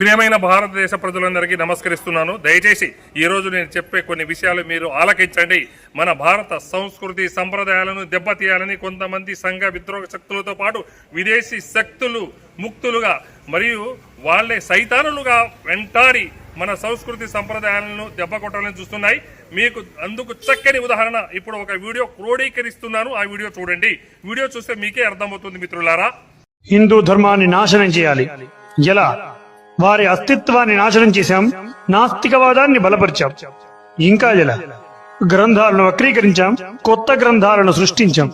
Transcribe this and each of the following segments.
ప్రియమైన భారతదేశ ప్రజలందరికీ నమస్కరిస్తున్నాను. దయచేసి ఈ రోజు నేను చెప్పే కొన్ని విషయాలు మీరు ఆలకించండి. మన భారత సంస్కృతి సంప్రదాయాలను దెబ్బతీయాలని కొంతమంది సంఘ విద్రోహ శక్తులతో పాటు విదేశీ శక్తులు ముక్తులుగా మరియు వాళ్ళే సైతానులుగా వెంటారి మన సంస్కృతి సంప్రదాయాలను దెబ్బ కొట్టాలని చూస్తున్నాయి. మీకు అందుకు చక్కని ఉదాహరణ ఇప్పుడు ఒక వీడియో క్రోడీకరిస్తున్నాను. ఆ వీడియో చూడండి. వీడియో చూస్తే మీకే అర్థమవుతుంది మిత్రులారా. హిందూ ధర్మాన్ని నాశనం చేయాలి. ఎలా? వారి అస్తిత్వాన్ని నాశనం చేశాం. నాస్తికవాదాన్ని బలపరిచాం. ఇంకా ఎలా గ్రంథాలను వక్రీకరించాం. కొత్త గ్రంథాలను సృష్టించాం.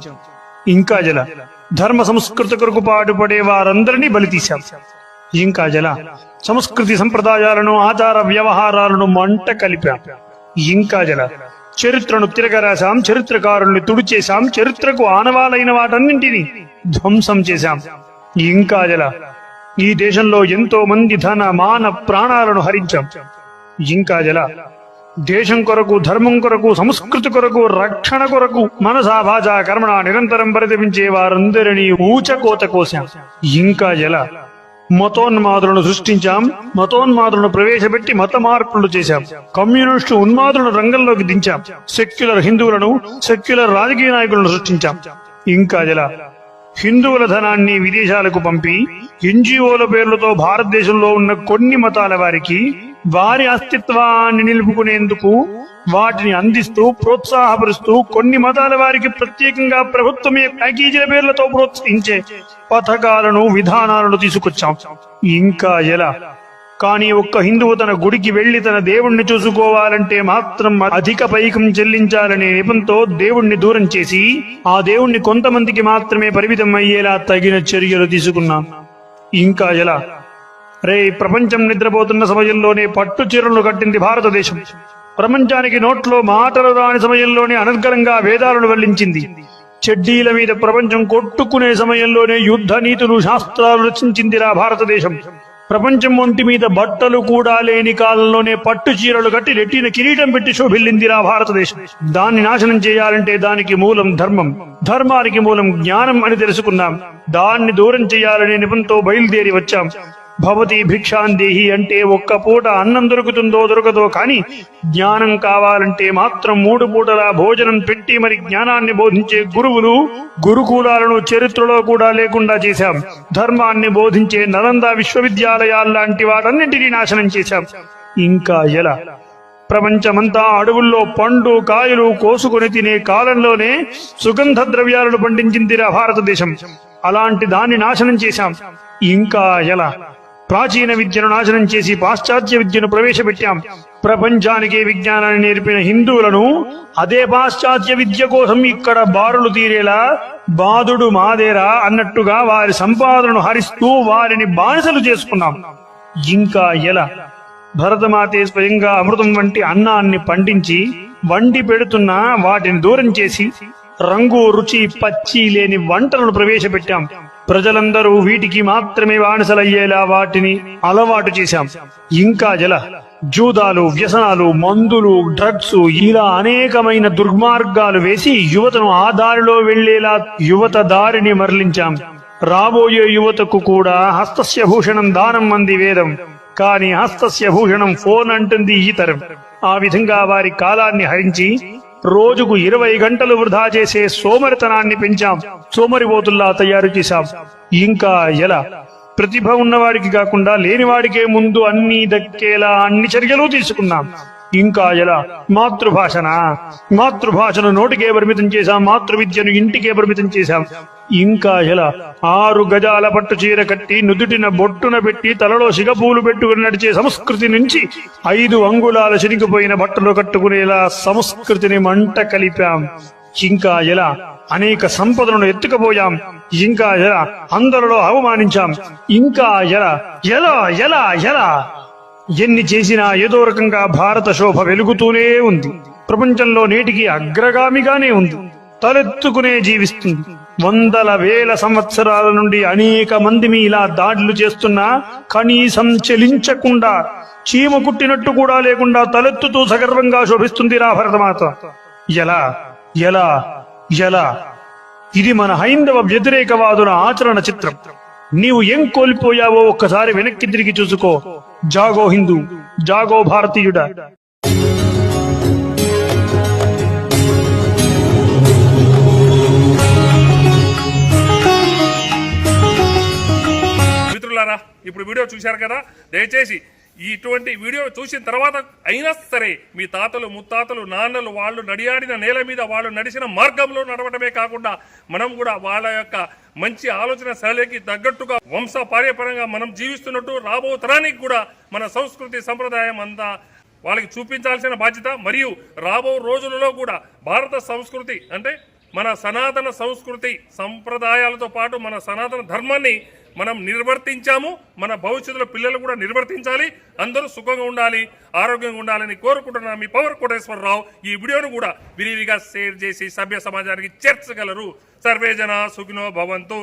ఇంకా జల ధర్మ సంస్కృత కొరకు పాటుపడే వారందరినీ బలి తీశాం ఇంకా జల సంస్కృతి సంప్రదాయాలను ఆచార వ్యవహారాలను మంట కలిపాం. ఇంకా జల చరిత్రను తిరగరాశాం. చరిత్రకారుల్ని తుడిచేశాం. చరిత్రకు ఆనవాలైన వాటన్నింటినీ ధ్వంసం చేశాం. ఇంకా జల ఈ దేశంలో ఎంతో మంది ధన మాన ప్రాణాలను హరించాం. ఇంకా జల దేశం కొరకు ధర్మం కొరకు సంస్కృతి కొరకు రక్షణ కొరకు మనసాభాజ కర్మణ నిరంతరం పరితపించే వారందరినీ ఊచకోత కోశాం ఇంకా జల మతోన్మాదులను సృష్టించాం మతోన్మాదులను ప్రవేశపెట్టి మత మార్పులు చేశాం. కమ్యూనిస్టు ఉన్మాదులను రంగంలోకి దించాం. సెక్యులర్ హిందువులను సెక్యులర్ రాజకీయ నాయకులను సృష్టించాం. ఇంకా జల హిందువుల ధనాన్ని విదేశాలకు పంపి ఎన్జిఓల పేర్లతో భారతదేశంలో ఉన్న కొన్ని మతాల వారికి వారి అస్తిత్వాన్ని నిలుపుకునేందుకు వాటిని అందిస్తూ ప్రోత్సాహపరుస్తూ కొన్ని మతాల వారికి ప్రత్యేకంగా ప్రభుత్వమే ప్యాకేజీల పేర్లతో ప్రోత్సహించే పథకాలను విధానాలను తీసుకొచ్చాం. ఇంకా ఎలా? కానీ ఒక్క హిందువు తన గుడికి వెళ్ళి తన దేవుణ్ణి చూసుకోవాలంటే మాత్రం అధిక పైకం చెల్లించాలనే నిపంతో దేవుణ్ణి దూరం చేసి ఆ దేవుణ్ణి కొంతమందికి మాత్రమే పరిమితం అయ్యేలా తగిన చర్యలు తీసుకున్నాం. ఇంకా ఎలా? రే ప్రపంచం నిద్రపోతున్న సమయంలోనే పట్టు చీరలు కట్టింది భారతదేశం. ప్రపంచానికి నోట్లో మాటలు రాని సమయంలోనే అనర్గళంగా వేదాలను వెల్లించింది. చెడ్డీల మీద ప్రపంచం కొట్టుకునే సమయంలోనే యుద్ధ నీతులు శాస్త్రాలు రచించిందిరా భారతదేశం. ప్రపంచం ఒంటి మీద బట్టలు కూడా లేని కాలంలోనే పట్టు చీరలు కట్టి నెట్టిన కిరీటం పెట్టి శోభిల్లిందిరా భారతదేశం. దాన్ని నాశనం చేయాలంటే దానికి మూలం ధర్మం. ధర్మానికి మూలం జ్ఞానం అని తెలుసుకున్నాం. దాన్ని దూరం చేయాలనే నిపంతో బయలుదేరి వచ్చాం. భవతి భిక్షాందేహి అంటే ఒక్క పూట అన్నం దొరుకుతుందో దొరకదో కానీ జ్ఞానం కావాలంటే మాత్రం మూడు పూటల భోజనం పెట్టి మరి జ్ఞానాన్ని బోధించే గురువులు గురుకులాలను చరిత్రలో కూడా లేకుండా చేశాం. ధర్మాన్ని బోధించే నలంద విశ్వవిద్యాలయాల్లాంటి వాటన్నింటినీ నాశనం చేశాం. ఇంకా ఎలా? ప్రపంచమంతా అడవుల్లో పండు కాయలు కోసుకొని తినే కాలంలోనే సుగంధ ద్రవ్యాలను పండించిందిరా భారతదేశం. అలాంటి దాన్ని నాశనం చేశాం. ఇంకా ఎలా? ప్రాచీన విద్యను నాశనం చేసి పాశ్చాత్య విద్యను ప్రవేశపెట్టాం. ప్రపంచానికి విజ్ఞానాన్ని నేర్పిన హిందువులను అదే పాశ్చాత్య విద్య కోసం ఇక్కడ బారులు తీరేలా బాధుడు మాదేరా అన్నట్టుగా వారి సంపాదనను హరిస్తూ వారిని బానిసలు చేసుకున్నాం. ఇంకా ఎలా. భరతమాతే స్వయంగా అమృతం వంటి అన్నాన్ని పండించి వండి పెడుతున్నా వాటిని దూరం చేసి రంగు రుచి పచ్చి లేని వంటలను ప్రవేశపెట్టాం. ప్రజలందరూ వీటికి మాత్రమే బానిసలయ్యేలా వాటిని అలవాటు చేశాం. ఇంకా జల జూదాలు వ్యసనాలు మందులు డ్రగ్స్ ఇలా అనేకమైన దుర్మార్గాలు వేసి యువతను ఆ దారిలో వెళ్ళేలా యువత దారిని మరలించాం. రాబోయే యువతకు కూడా హస్తస్య భూషణం దానం అంది వేదం. కాని హస్తస్య భూషణం ఫోన్ అంటుంది ఈ తరం. ఆ విధంగా వారి కాలాన్ని హరించి రోజుకు ఇరవై గంటలు వృధా చేసే సోమరితనాన్ని పెంచాం. సోమరిపోతుల్లా తయారు చేశాం. ఇంకా ఎలా? ప్రతిభ ఉన్నవాడికి కాకుండా లేనివాడికే ముందు అన్ని దక్కేలా అన్ని చర్యలు తీసుకున్నాం. ఇంకా ఎలా? మాతృభాషన? మాతృభాషను నోటికే పరిమితం చేశాం మాతృ విద్యను ఇంటికే పరిమితం చేశాం. ఇంకా ఎలా? ఆరు గజాల పట్టు చీర కట్టి నుదుటిన బొట్టున పెట్టి తలలో సిగపూలు పెట్టుకుని నడిచే సంస్కృతి నుంచి ఐదు అంగుళాల చిరిగిపోయిన బట్టలు కట్టుకునేలా సంస్కృతిని మంట కలిపాం. ఇంకా ఎలా? అనేక సంపదలను ఎత్తుకుపోయాం. ఇంకా ఎలా? అందరిలో అవమానించాం. ఇంకా ఎలా? ఎలా? ఎలా? ఎలా? ఎన్ని చేసినా ఏదో రకంగా భారత శోభ వెలుగుతూనే ఉంది. ప్రపంచంలో నేటికి అగ్రగామిగానే ఉంది. తలెత్తుకునే జీవిస్తుంది. వందల వేల సంవత్సరాల నుండి అనేక మంది మీ ఇలా దాడులు చేస్తున్నా కనీసం చెలించకుండా చీమ కుట్టినట్టు కూడా లేకుండా తలెత్తుతూ సగర్వంగా శోభిస్తుంది రా భరతమాత. ఎలా? ఎలా? ఎలా? ఇది మన హైందవ వ్యతిరేకవాదుల ఆచరణ చిత్రం. నీవు ఏం కోల్పోయావో ఒక్కసారి వెనక్కి తిరిగి చూసుకో. జాగో హిందూ జాగో భారతీయుడా. మిత్రులారా ఇప్పుడు వీడియో చూశారు కదా? దయచేసి ఇటువంటి వీడియో చూసిన తర్వాత అయినా సరే మీ తాతలు ముత్తాతలు నాన్నలు వాళ్ళు నడియాడిన నేల మీద వాళ్ళు నడిచిన మార్గంలో నడవడమే కాకుండా మనం కూడా వాళ్ళ యొక్క మంచి ఆలోచన శైలికి తగ్గట్టుగా వంశ పార్యపరంగా మనం జీవిస్తున్నట్టు రాబో తరానికి కూడా మన సంస్కృతి సంప్రదాయం అంతా వాళ్ళకి చూపించాల్సిన బాధ్యత మరియు రాబో రోజులలో కూడా భారత సంస్కృతి అంటే మన సనాతన సంస్కృతి సంప్రదాయాలతో పాటు మన సనాతన ధర్మాన్ని మనం నిర్వర్తించాము మన భవిష్యత్తులో పిల్లలు కూడా నిర్వర్తించాలి అందరూ సుఖంగా ఉండాలి ఆరోగ్యంగా ఉండాలని కోరుకుంటున్న మీ పవర్ కోటేశ్వరరావు ఈ వీడియోను కూడా విరివిగా షేర్ చేసి సభ్య సమాజానికి చేర్చగలరు. సర్వే జన సుఖినో భవంతు.